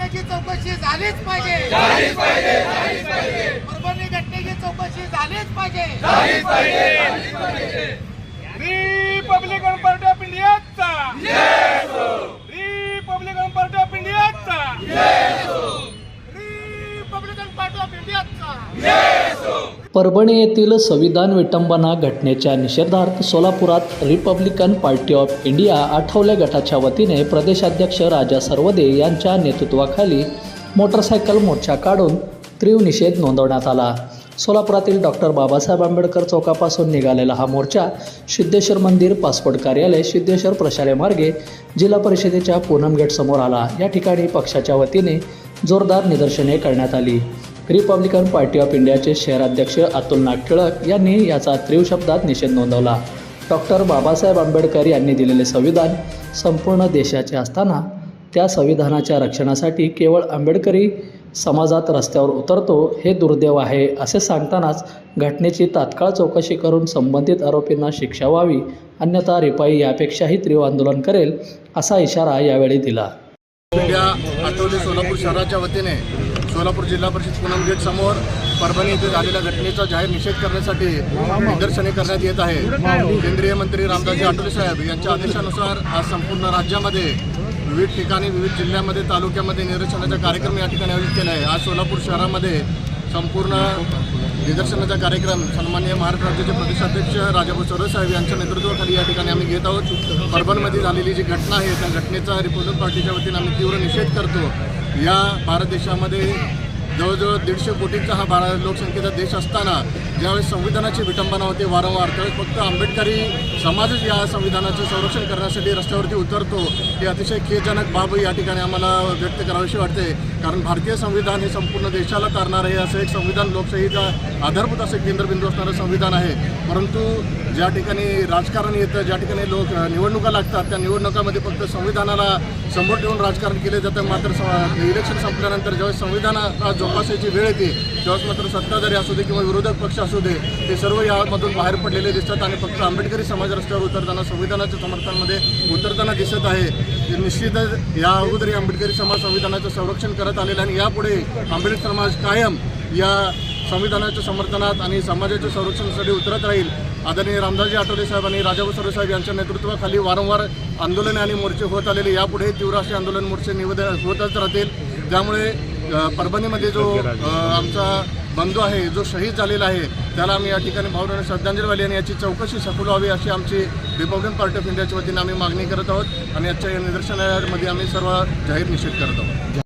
चौकशी झालीच पाहिजे. परभणी घटनेची चौकशी झालीच पाहिजे. रिपब्लिकन पार्टी ऑफ इंडियाचा रिपब्लिकन पार्टी ऑफ इंडियाचा रिपब्लिकन पार्टी ऑफ इंडियाचा परभणी येथील संविधान विटंबना घटनेच्या निषेधार्थ सोलापुरात Republican Party of India Athawale गटाच्या वतीने प्रदेशाध्यक्ष राजा सर्वदे यांच्या नेतृत्वाखाली मोटरसायकल मोर्चा काढून तीव्र निषेध नोंदवण्यात आला. सोलापुरातील डॉक्टर बाबासाहेब आंबेडकर चौकापासून निघालेला हा मोर्चा सिद्धेश्वर मंदिर पासपोर्ट कार्यालय सिद्धेश्वर प्रशालेमार्गे जिल्हा परिषदेच्या पूनम गेटसमोर आला. या ठिकाणी पक्षाच्या वतीने जोरदार निदर्शने करण्यात आली. रिपब्लिकन पार्टी ऑफ इंडियाचे शहराध्यक्ष अतुल नाग टिळक यांनी याचा तीव्र शब्दात निषेध नोंदवला. डॉक्टर बाबासाहेब आंबेडकर यांनी दिलेले संविधान संपूर्ण देशाचे असताना त्या संविधानाच्या रक्षणासाठी केवळ आंबेडकरी समाजात रस्त्यावर उतरतो हे दुर्दैव आहे असे सांगतानाच घटनेची तात्काळ चौकशी करून संबंधित आरोपींना शिक्षा व्हावी अन्यथा रिपाई यापेक्षाही तीव्र आंदोलन करेल असा इशारा यावेळी दिला. सोलापूर शहराच्या वतीने सोलापूर जिल्हा परिषद पूनम गेट समोर परभणी येथे झालेल्या घटनेचा जाहीर निषेध करण्यासाठी निदर्शने करण्यात येत आहे. केंद्रीय मंत्री रामदासजी आठवले साहेब यांच्या आदेशानुसार आज संपूर्ण राज्यामध्ये विविध ठिकाणी विविध जिल्ह्यामध्ये तालुक्यामध्ये निदर्शनाचा कार्यक्रम या ठिकाणी आयोजित केला आहे. आज सोलापूर शहरामध्ये संपूर्ण निदर्शनाचा कार्यक्रम सन्माननीय महाराष्ट्र राज्याचे प्रदेशाध्यक्ष राजाभाऊ चौरे साहेब यांच्या नेतृत्वाखाली या ठिकाणी आम्ही घेत आहोत. परभणमध्ये झालेली जी घटना आहे त्या घटनेचा रिपब्लिकन पार्टीच्या वतीने आम्ही तीव्र निषेध करतो. या भारत देशामध्ये जवळजवळ दीडशे कोटींचा हा भारत लोकसंख्येचा देश असताना ज्यावेळेस संविधानाची विटंबना होते वारंवार त्यावेळेस फक्त आंबेडकरी समाजच या संविधानाचं संरक्षण करण्यासाठी रस्त्यावरती उतरतो ही अतिशय खेदजनक बाब या ठिकाणी आम्हाला व्यक्त करावीशी वाटते. कारण भारतीय संविधान हे संपूर्ण देशाला करणार आहे असं एक संविधान लोकशाहीचा आधारभूत असं केंद्रबिंदू असणारं संविधान आहे. परंतु ज्या ठिकाणी राजकारण येतं ज्या ठिकाणी लोक निवडणुका लागतात त्या निवडणुकामध्ये फक्त संविधानाला समोर ठेवून राजकारण केले जातं. मात्र स- इलेक्शन संपल्यानंतर ज्यावेळेस संविधानाला जोपासायची वेळ येते त्यावेळेस मात्र सत्ताधारी असू दे किंवा विरोधक पक्ष असू दे ते सर्व यामधून बाहेर पडलेले दिसतात आणि फक्त आंबेडकरी समाज रस्त्यावर उतरताना संविधानाच्या समर्थनामध्ये उतरताना दिसत आहे. निश्चितच या अगोदर आंबेडकरी समाज संविधानाचं संरक्षण करत आलेलं आहे आणि यापुढे आंबेडकर समाज कायम या संविधानाच्या समर्थनात आणि समाजाच्या संरक्षणासाठी उतरत राहील. आदरणीय रामदासजी आठवले साहेब आणि राजाभाऊ सर्वे साहेब यांच्या नेतृत्वाखाली वारंवार आंदोलने आणि मोर्चे होत आलेले. यापुढे तीव्र असे आंदोलन मोर्चे निवेदन होतच राहतील. त्यामुळे परभणीमध्ये जो आमचा बंधू आहे जो शहीद झालेला आहे त्याला आम्ही या ठिकाणी भावना श्रद्धांजली वाहिली आणि याची चौकशी सफल व्हावी अशी आमची रिपब्लिकन पार्टी ऑफ इंडियाच्या वतीने आम्ही मागणी करत आहोत. आणि आजच्या या निदर्शनामध्ये आम्ही सर्व जाहीर निषेध करत आहोत.